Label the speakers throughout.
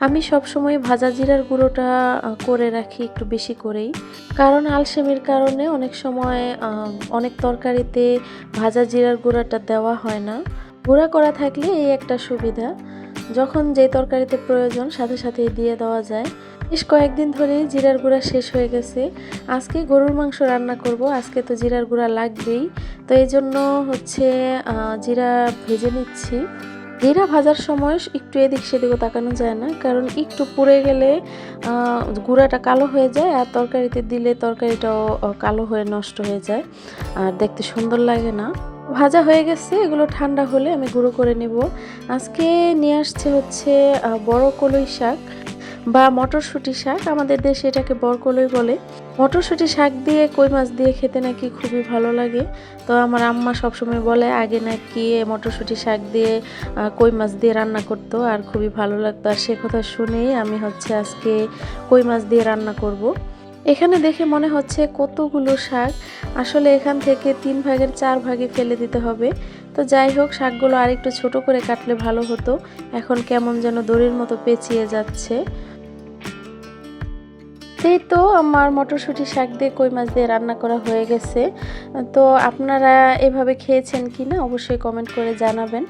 Speaker 1: আমি সবসময় ভাজা জিরার গুঁড়োটা করে রাখি একটু বেশি করেই। কারণ আলসেমির কারণে অনেক সময় অনেক তরকারিতে ভাজা জিরার গুঁড়াটা দেওয়া হয় না। গুঁড়া করা থাকলে এই একটা সুবিধা। যখন যে তরকারিতে প্রয়োজন, সাথে সাথেই দিয়ে দেওয়া যায়। বেশ কয়েকদিন ধরেই জিরার গুঁড়া শেষ হয়ে গেছে। আজকে গরুর মাংস রান্না করব। আজকে তো জিরার গুঁড়া লাগবেই। তো এই জন্য হচ্ছে জিরা ভেজে নিচ্ছি। জিরা ভাজার সময় একটু এদিক সেদিকও তাকানো যায় না। কারণ একটু পুড়ে গেলে গুঁড়াটা কালো হয়ে যায় আর তরকারিতে দিলে তরকারিটাও কালো হয়ে নষ্ট হয়ে যায়। আর দেখতে সুন্দর লাগে না। ভাজা হয়ে গেছে, এগুলো ঠান্ডা হলে আমি গুঁড়ো করে নেব। আজকে নিয়ে আসছে হচ্ছে বড় কলই শাক বা মটরশুঁটি শাক। আমাদের দেশে এটাকে বরকলই বলে। মটরশুঁটি শাক দিয়ে কই মাছ দিয়ে খেতে নাকি খুবই ভালো লাগে। তো আমার আম্মা সবসময় বলে, আগে নাকি মটরশুঁটি শাক দিয়ে কই মাছ দিয়ে রান্না করত, আর খুবই ভালো লাগতো। আর সে কথা শুনেই আমি হচ্ছে আজকে কই মাছ দিয়ে রান্না করব। এখানে দেখে মনে হচ্ছে কতগুলো শাক। আসলে এখান থেকে তিন ভাগের চার ভাগে ফেলে দিতে হবে। তো যাই হোক, শাকগুলো আরেকটু ছোট করে কাটলে ভালো হতো। এখন কেমন যেন দড়ির মতো পেঁচিয়ে যাচ্ছে। এই তো আমার মটরশুঁটি শাক দিয়ে কই মাছ দিয়ে রান্না করা হয়ে গেছে। তো আপনারা এভাবে খেয়েছেন কি না অবশ্যই কমেন্ট করে জানাবেন।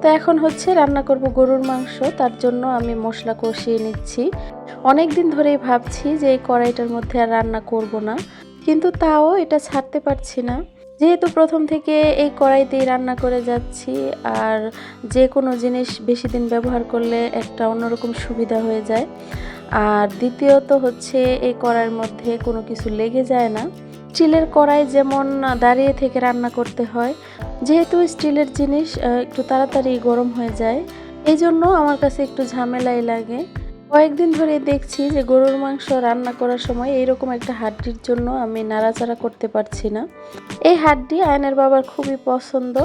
Speaker 1: তো এখন হচ্ছে রান্না করব গরুর মাংস। তার জন্য আমি মশলা কষিয়ে নিচ্ছি। অনেক দিন ধরেই ভাবছি যে এই কড়াইটার মধ্যে আর রান্না করব না। কিন্তু তাও এটা ছাড়তে পারছি না। যেহেতু প্রথম থেকে এই কড়াইতেই রান্না করে যাচ্ছি, আর যে কোনো জিনিস বেশি দিন ব্যবহার করলে একটা অন্যরকম সুবিধা হয়ে যায়। আর দ্বিতীয়ত হচ্ছে এই কড়াইয়ের মধ্যে কোনো কিছু লেগে যায় না। স্টিলের কড়াই যেমন দাঁড়িয়ে থেকে রান্না করতে হয়। যেহেতু স্টিলের জিনিস একটু তাড়াতাড়ি গরম হয়ে যায়। এই জন্য আমার কাছে একটু ঝামেলাই লাগে। কয়েকদিন ধরেই দেখছি যে গরুর মাংস রান্না করার সময় এইরকম একটা হাড্ডির জন্য আমি নাড়াচাড়া করতে পারছি না। এই হাড্ডি আয়নের বাবার খুবই পছন্দ।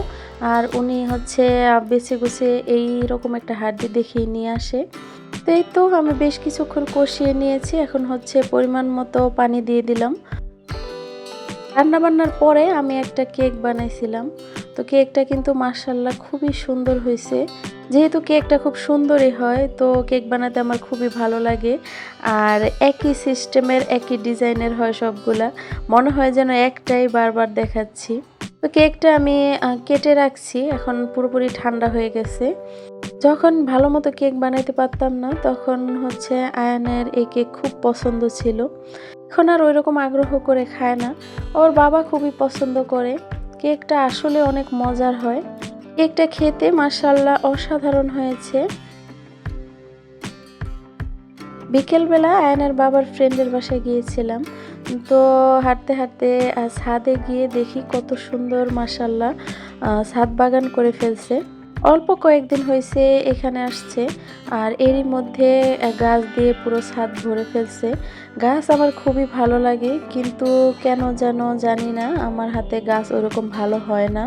Speaker 1: আর উনি হচ্ছে বেছে গুছে এইরকম একটা হাড্ডি দেখিয়ে নিয়ে আসে। তো এই তো আমি বেশ কিছুক্ষণ কষিয়ে নিয়েছি। এখন হচ্ছে পরিমাণ মতো পানি দিয়ে দিলাম। রান্নাবান্নার পরে আমি একটা কেক বানাইছিলাম। তো কেকটা কিন্তু মার্শাল্লাহ খুবই সুন্দর হয়েছে যেহেতু কেকটা খুব সুন্দরই হয়, তো কেক বানাতে আমার খুবই ভালো লাগে। আর একই সিস্টেমের, একই ডিজাইনের হয় সবগুলা। মনে হয় যেন একটাই বারবার দেখাচ্ছি। তো কেকটা আমি কেটে রাখছি। এখন পুরোপুরি ঠান্ডা হয়ে গেছে। যখন ভালো মতো কেক বানাইতে পারতাম না, তখন হচ্ছে আয়ানের এই কেক খুব পছন্দ ছিল। এখন আর ঐরকম আগ্রহ করে খায় না। ওর বাবা খুবই পছন্দ করে। কেকটা আসলে অনেক মজার হয়। কেকটা খেতে মাসাল্লাহ অসাধারণ হয়েছে। বিকেলবেলা আয়নার বাবার ফ্রেন্ডের বাসায় গিয়েছিলাম। তো হাঁটতে, হাঁটতে ছাদে গিয়ে দেখি কত সুন্দর মাসাল্লাহ ছাদ বাগান করে ফেলছে। অল্প কয়েকদিন হয়েছে এখানে আসছে। আর এরই মধ্যে গাছ দিয়ে পুরো ছাদ ভরে ফেলছে। গাছ আমার খুবই ভালো লাগে কিন্তু কেন যেন জানি না আমার হাতে গাছ ওরকম ভালো হয় না।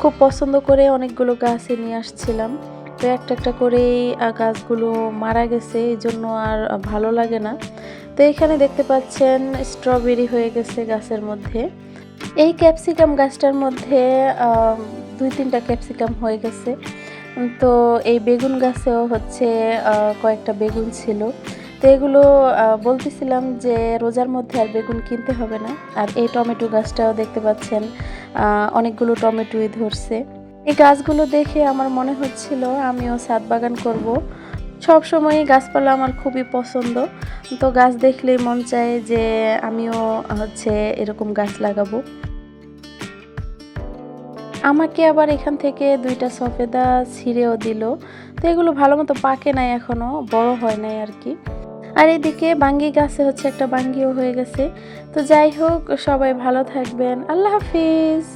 Speaker 1: খুব পছন্দ করে অনেকগুলো গাছই নিয়ে আসছিলাম। তো একটা, একটা করেই গাছগুলো মারা গেছে এই জন্য আর ভালো লাগে না। তো এখানে দেখতে পাচ্ছেন স্ট্রবেরি হয়ে গেছে গাছের মধ্যে। এই ক্যাপসিকাম গাছটার মধ্যে আ ২-৩ ক্যাপসিকাম হয়ে গেছে। তো এই বেগুন গাছেও হচ্ছে কয়েকটা বেগুন ছিল। তো এগুলো বলতেছিলাম যে রোজার মধ্যে আর বেগুন কিনতে হবে না। আর এই টমেটো গাছটাও দেখতে পাচ্ছেন অনেকগুলো টমেটোই ধরছে। এই গাছগুলো দেখে আমার মনে হচ্ছিল আমিও ছাদ বাগান করব। সবসময়ই গাছপালা আমার খুবই পছন্দ। তো গাছ দেখলেই মন চায় যে আমিও হচ্ছে এরকম গাছ লাগাবো। আমাকে আবার এখান থেকে দুইটা সফেদা ছিঁড়েও দিল। তো এগুলো ভালো মতো পাকে নাই এখনও বড় হয় নাই আর কি আর এদিকে বাঙ্গি গাছে হচ্ছে একটা বাঙ্গিও হয়ে গেছে। তো যাই হোক, সবাই ভালো থাকবেন। আল্লাহ হাফিজ।